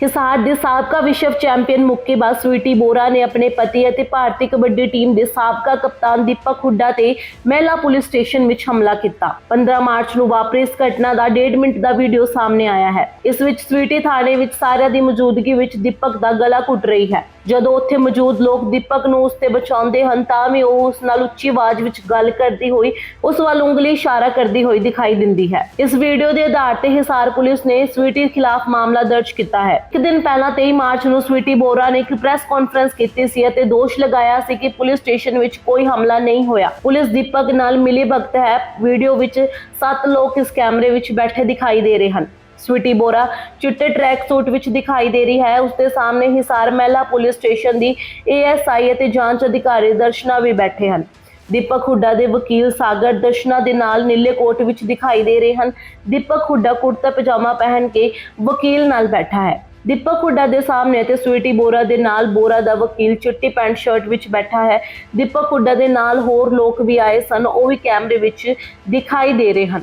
ਹਿਸਾਰ ਦੇ ਸਾਬਕਾ ਵਿਸ਼ਵ ਚੈਂਪੀਅਨ ਮੁੱਕੇਬਾਜ਼ ਸਵੀਟੀ ਬੋਰਾ ਨੇ ਆਪਣੇ ਪਤੀ ਅਤੇ ਭਾਰਤੀ ਕਬੱਡੀ ਟੀਮ ਦੇ ਸਾਬਕਾ ਕਪਤਾਨ ਦੀਪਕ ਹੁੱਡਾ ਤੇ ਮਹਿਲਾ ਪੁਲਿਸ ਸਟੇਸ਼ਨ ਵਿੱਚ ਹਮਲਾ ਕੀਤਾ 15 ਮਾਰਚ ਨੂੰ ਵਾਪਰੀ ਇਸ ਘਟਨਾ ਦਾ 1.5 ਮਿੰਟ ਦਾ ਵੀਡੀਓ ਸਾਹਮਣੇ ਆਇਆ ਹੈ ਇਸ ਵਿੱਚ ਸਵੀਟੀ ਥਾਣੇ ਵਿੱਚ ਸਾਰਿਆਂ ਦੀ ਮੌਜੂਦਗੀ ਵਿੱਚ ਦੀਪਕ ਦਾ ਗਲਾ ਘੁੱਟ ਰਹੀ ਹੈ ਜਦੋਂ ਉੱਥੇ ਮੌਜੂਦ ਲੋਕ ਦੀਪਕ ਨੂੰ ਉਸ ਤੇ ਬਚਾਉਂਦੇ ਹਨ, ਤਾਂ ਵੀ ਉਹ ਉਸ ਨਾਲ ਉੱਚੀ ਆਵਾਜ਼ ਵਿੱਚ ਗੱਲ ਕਰਦੀ ਹੋਈ, ਉਸ ਵੱਲ ਉਂਗਲੀ ਇਸ਼ਾਰਾ ਕਰਦੀ ਹੋਈ ਦਿਖਾਈ ਦਿੰਦੀ ਹੈ। ਇਸ ਵੀਡੀਓ ਦੇ ਆਧਾਰ ਤੇ ਹਿਸਾਰ ਪੁਲਿਸ ਨੇ ਸਵੀਟੀ ਖਿਲਾਫ ਮਾਮਲਾ ਦਰਜ ਕੀਤਾ ਹੈ। ਇੱਕ ਦਿਨ ਪਹਿਲਾਂ 23 ਮਾਰਚ ਨੂੰ ਸਵੀਟੀ ਬੋਰਾ ਨੇ ਇੱਕ ਪ੍ਰੈਸ ਕਾਨਫਰੰਸ ਕੀਤੀ ਸੀ ਅਤੇ ਦੋਸ਼ ਲਗਾਇਆ ਸੀ ਕਿ ਪੁਲਿਸ ਸਟੇਸ਼ਨ ਵਿੱਚ ਕੋਈ ਹਮਲਾ ਨਹੀਂ ਹੋਇਆ। ਪੁਲਿਸ ਦੀਪਕ ਨਾਲ ਮਿਲੀ ਭਗਤ ਹੈ। ਵੀਡੀਓ ਵਿੱਚ ਸੱਤ ਲੋਕ ਇਸ ਕੈਮਰੇ ਵਿੱਚ ਬੈਠੇ ਦਿਖਾਈ ਦੇ ਰਹੇ ਹਨ। ਸਵੀਟੀ ਬੋਰਾ ਚਿੱਟੇ ਟਰੈਕ ਸੂਟ ਵਿੱਚ ਦਿਖਾਈ ਦੇ ਰਹੀ ਹੈ। ਉਸ ਦੇ ਸਾਹਮਣੇ ਹਿਸਾਰ ਮਹਿਲਾ ਪੁਲਿਸ ਸਟੇਸ਼ਨ ਦੀ ਏਐਸਆਈ ਅਤੇ ਜਾਂਚ ਅਧਿਕਾਰੀ ਦਰਸ਼ਨਾ ਵੀ ਬੈਠੇ ਹਨ। ਦੀਪਕ ਹੁੱਡਾ ਦੇ ਵਕੀਲ ਸਾਗਰ ਦਰਸ਼ਨਾ ਦੇ ਨਾਲ ਨੀਲੇ ਕੋਟ ਵਿੱਚ ਦਿਖਾਈ ਦੇ ਰਹੇ ਹਨ। ਦੀਪਕ ਹੁੱਡਾ ਕੁੜਤਾ ਪਜਾਮਾ ਪਹਿਨ ਕੇ ਵਕੀਲ ਨਾਲ ਬੈਠਾ ਹੈ। ਦੀਪਕ ਹੁੱਡਾ ਦੇ ਸਾਹਮਣੇ ਤੇ ਸਵੀਟੀ ਬੋਰਾ ਦੇ ਨਾਲ ਬੋਰਾ ਦਾ ਵਕੀਲ ਚਿੱਟੀ ਪੈਂਟ ਸ਼ਰਟ ਵਿੱਚ ਬੈਠਾ ਹੈ। ਦੀਪਕ ਹੁੱਡਾ ਦੇ ਨਾਲ ਹੋਰ ਲੋਕ ਵੀ ਆਏ ਸਨ। ਉਹ ਵੀ ਕੈਮਰੇ ਵਿੱਚ ਦਿਖਾਈ ਦੇ ਰਹੇ ਹਨ।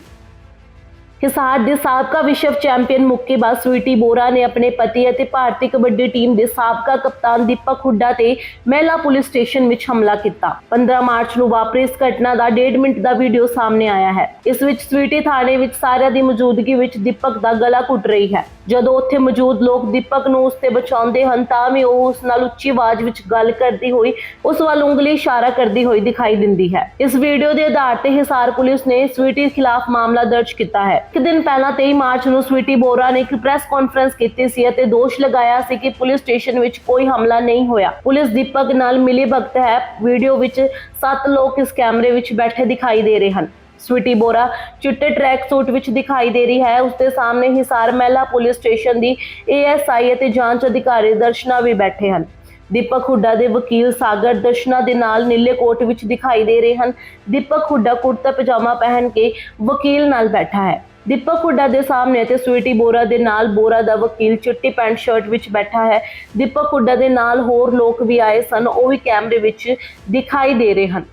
ਹਿਸਾਰ ਦੇ ਸਾਬਕਾ ਵਿਸ਼ਵ ਚੈਂਪੀਅਨ ਮੁੱਕੇਬਾਜ਼ ਸਵੀਟੀ ਬੋਰਾ ਨੇ ਆਪਣੇ ਪਤੀ ਅਤੇ ਭਾਰਤੀ ਕਬੱਡੀ ਟੀਮ ਦੇ ਸਾਬਕਾ ਕਪਤਾਨ ਦੀਪਕ ਹੁੱਡਾ ਤੇ ਮਹਿਲਾ ਪੁਲਿਸ ਸਟੇਸ਼ਨ ਵਿੱਚ ਹਮਲਾ ਕੀਤਾ। 15 ਮਾਰਚ ਨੂੰ ਵਾਪਰੀ ਇਸ ਘਟਨਾ ਦਾ 1.5 ਮਿੰਟ ਦਾ ਵੀਡੀਓ ਸਾਹਮਣੇ ਆਇਆ ਹੈ। ਇਸ ਵਿੱਚ ਸਵੀਟੀ ਥਾਣੇ ਵਿੱਚ ਸਾਰਿਆਂ ਦੀ ਮੌਜੂਦਗੀ ਵਿੱਚ ਦੀਪਕ ਦਾ ਗਲਾ ਘੁੱਟ ਰਹੀ ਹੈ। ਜਦੋਂ ਉੱਥੇ ਮੌਜੂਦ ਲੋਕ ਦੀਪਕ ਨੂੰ ਉਸ ਤੇ ਬਚਾਉਂਦੇ ਹਨ, ਤਾਂ ਵੀ ਉਹ ਉਸ ਨਾਲ ਉੱਚੀ ਆਵਾਜ਼ ਵਿੱਚ ਗੱਲ ਕਰਦੀ ਹੋਈ, ਉਸ ਵੱਲ ਉਂਗਲੀ ਇਸ਼ਾਰਾ ਕਰਦੀ ਹੋਈ ਦਿਖਾਈ ਦਿੰਦੀ ਹੈ। ਇਸ ਵੀਡੀਓ ਦੇ ਆਧਾਰ ਤੇ ਹਿਸਾਰ ਪੁਲਿਸ ਨੇ ਸਵੀਟੀ ਖਿਲਾਫ ਮਾਮਲਾ ਦਰਜ ਕੀਤਾ ਹੈ। ਇੱਕ ਦਿਨ ਪਹਿਲਾਂ 23 ਮਾਰਚ ਨੂੰ ਸਵੀਟੀ ਬੋਰਾ ਨੇ ਇੱਕ ਪ੍ਰੈਸ ਕਾਨਫਰੰਸ ਕੀਤੀ ਸੀ ਅਤੇ ਦੋਸ਼ ਲਗਾਇਆ ਸੀ ਕਿ ਪੁਲਿਸ ਸਟੇਸ਼ਨ ਵਿੱਚ ਕੋਈ ਹਮਲਾ ਨਹੀਂ ਹੋਇਆ। ਪੁਲਿਸ ਦੀਪਕ ਨਾਲ ਮਿਲੀ ਭਗਤ ਹੈ। ਵੀਡੀਓ ਵਿੱਚ ਸੱਤ ਲੋਕ ਇਸ ਕੈਮਰੇ ਵਿੱਚ ਬੈਠੇ ਦਿਖਾਈ ਦੇ ਰਹੇ ਹਨ। ਸਵੀਟੀ ਬੋਰਾ ਚਿੱਟੇ ਟਰੈਕ ਸੂਟ ਵਿੱਚ ਦਿਖਾਈ ਦੇ ਰਹੀ ਹੈ। ਉਸ ਦੇ ਸਾਹਮਣੇ ਹਿਸਾਰ ਮਹਿਲਾ ਪੁਲਿਸ ਸਟੇਸ਼ਨ ਦੀ ਏਐਸਆਈ ਅਤੇ ਜਾਂਚ ਅਧਿਕਾਰੀ ਦਰਸ਼ਨਾ ਵੀ ਬੈਠੇ ਹਨ। ਦੀਪਕ ਹੁੱਡਾ ਦੇ ਵਕੀਲ ਸਾਗਰ ਦਰਸ਼ਨਾ ਦੇ ਨਾਲ ਨੀਲੇ ਕੋਟ ਵਿੱਚ ਦਿਖਾਈ ਦੇ ਰਹੇ ਹਨ। ਦੀਪਕ ਹੁੱਡਾ ਕੁੜਤਾ ਪਜਾਮਾ ਪਹਿਨ ਕੇ ਵਕੀਲ ਨਾਲ ਬੈਠਾ ਹੈ। ਦੀਪਕ ਹੁੱਡਾ ਦੇ ਸਾਹਮਣੇ ਤੇ ਸਵੀਟੀ ਬੋਰਾ ਦੇ ਨਾਲ ਬੋਰਾ ਦਾ ਵਕੀਲ ਚਿੱਟੀ ਪੈਂਟ ਸ਼ਰਟ ਵਿੱਚ ਬੈਠਾ ਹੈ। ਦੀਪਕ ਹੁੱਡਾ ਦੇ ਨਾਲ ਹੋਰ ਲੋਕ ਵੀ ਆਏ ਸਨ, ਉਹ ਵੀ ਕੈਮਰੇ ਵਿੱਚ ਦਿਖਾਈ ਦੇ ਰਹੇ ਹਨ।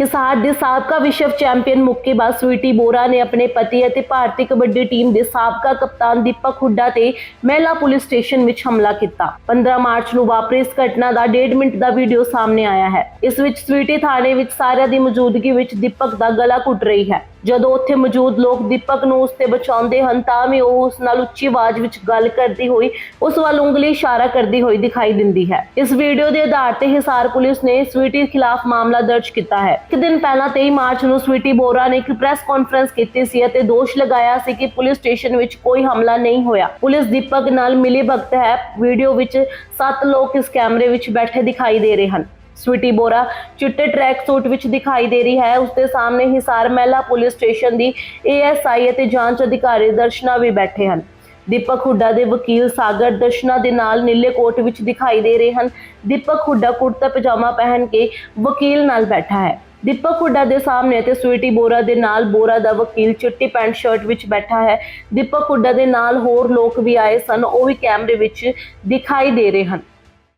ਹਿਸਾਰ ਦੇ ਸਾਬਕਾ ਵਿਸ਼ਵ ਚੈਂਪੀਅਨ ਮੁੱਕੇਬਾਜ਼ ਸਵੀਟੀ ਬੋਰਾ ਨੇ ਆਪਣੇ ਪਤੀ ਅਤੇ ਭਾਰਤੀ ਕਬੱਡੀ ਟੀਮ ਦੇ ਸਾਬਕਾ ਕਪਤਾਨ ਦੀਪਕ ਹੁੱਡਾ ਤੇ ਮਹਿਲਾ ਪੁਲਿਸ ਸਟੇਸ਼ਨ ਵਿੱਚ ਹਮਲਾ ਕੀਤਾ। 15 ਮਾਰਚ ਨੂੰ ਵਾਪਰੀ ਇਸ ਘਟਨਾ ਦਾ 1.5 ਮਿੰਟ ਦਾ ਵੀਡੀਓ ਸਾਹਮਣੇ ਆਇਆ ਹੈ। ਇਸ ਵਿੱਚ ਸਵੀਟੀ ਥਾਣੇ ਵਿੱਚ ਸਾਰਿਆਂ ਦੀ ਮੌਜੂਦਗੀ ਵਿੱਚ ਦੀਪਕ ਦਾ ਗਲਾ ਘੁੱਟ ਰਹੀ ਹੈ। ਜਦੋਂ ਉੱਥੇ ਮੌਜੂਦ ਲੋਕ ਦੀਪਕ ਨੂੰ ਉਸ ਤੇ ਬਚਾਉਂਦੇ ਹਨ, ਤਾਂ ਵੀ ਉਹ ਉਸ ਨਾਲ ਉੱਚੀ ਆਵਾਜ਼ ਵਿੱਚ ਗੱਲ ਕਰਦੀ ਹੋਈ, ਉਸ ਵੱਲ ਉਂਗਲੀ ਇਸ਼ਾਰਾ ਕਰਦੀ ਹੋਈ ਦਿਖਾਈ ਦਿੰਦੀ ਹੈ। ਇਸ ਵੀਡੀਓ ਦੇ ਆਧਾਰ ਤੇ ਹਿਸਾਰ ਪੁਲਿਸ ਨੇ ਸਵੀਟੀ ਖਿਲਾਫ ਮਾਮਲਾ ਦਰਜ ਕੀਤਾ ਹੈ। ਇੱਕ ਦਿਨ ਪਹਿਲਾਂ 23 ਮਾਰਚ ਨੂੰ ਸਵੀਟੀ ਬੋਰਾ ਨੇ ਇੱਕ ਪ੍ਰੈਸ ਕਾਨਫਰੰਸ ਕੀਤੀ ਸੀ ਅਤੇ ਦੋਸ਼ ਲਗਾਇਆ ਸੀ ਕਿ ਪੁਲਿਸ ਸਟੇਸ਼ਨ ਵਿੱਚ ਕੋਈ ਹਮਲਾ ਨਹੀਂ ਹੋਇਆ। ਪੁਲਿਸ ਦੀਪਕ ਨਾਲ ਮਿਲੀ ਭਗਤ ਹੈ। ਵੀਡੀਓ ਵਿੱਚ ਸੱਤ ਲੋਕ ਇਸ ਕੈਮਰੇ ਵਿੱਚ ਬੈਠੇ ਦਿਖਾਈ ਦੇ ਰਹੇ ਹਨ। ਸਵੀਟੀ ਬੋਰਾ ਚਿੱਟੇ ਟਰੈਕ ਸੂਟ ਵਿੱਚ ਦਿਖਾਈ ਦੇ ਰਹੀ ਹੈ। ਉਸ ਦੇ ਸਾਹਮਣੇ ਹਿਸਾਰ ਮਹਿਲਾ ਪੁਲਿਸ ਸਟੇਸ਼ਨ ਦੀ ਏਐਸਆਈ ਅਤੇ ਜਾਂਚ ਅਧਿਕਾਰੀ ਦਰਸ਼ਨਾ ਵੀ ਬੈਠੇ ਹਨ। ਦੀਪਕ ਹੁੱਡਾ ਦੇ ਵਕੀਲ ਸਾਗਰ ਦਰਸ਼ਨਾ ਦੇ ਨਾਲ ਨੀਲੇ ਕੋਟ ਵਿੱਚ ਦਿਖਾਈ ਦੇ ਰਹੇ ਹਨ। ਦੀਪਕ ਹੁੱਡਾ ਕੁੜਤਾ ਪਜਾਮਾ ਪਹਿਨ ਕੇ ਵਕੀਲ ਨਾਲ ਬੈਠਾ ਹੈ। ਦੀਪਕ ਹੁੱਡਾ ਦੇ ਸਾਹਮਣੇ ਤੇ ਸਵੀਟੀ ਬੋਰਾ ਦੇ ਨਾਲ ਬੋਰਾ ਦਾ ਵਕੀਲ ਚਿੱਟੀ ਪੈਂਟ ਸ਼ਰਟ ਵਿੱਚ ਬੈਠਾ ਹੈ। ਦੀਪਕ ਹੁੱਡਾ ਦੇ ਨਾਲ ਹੋਰ ਲੋਕ ਵੀ ਆਏ ਸਨ। ਉਹ ਵੀ ਕੈਮਰੇ ਵਿੱਚ ਦਿਖਾਈ ਦੇ ਰਹੇ ਹਨ।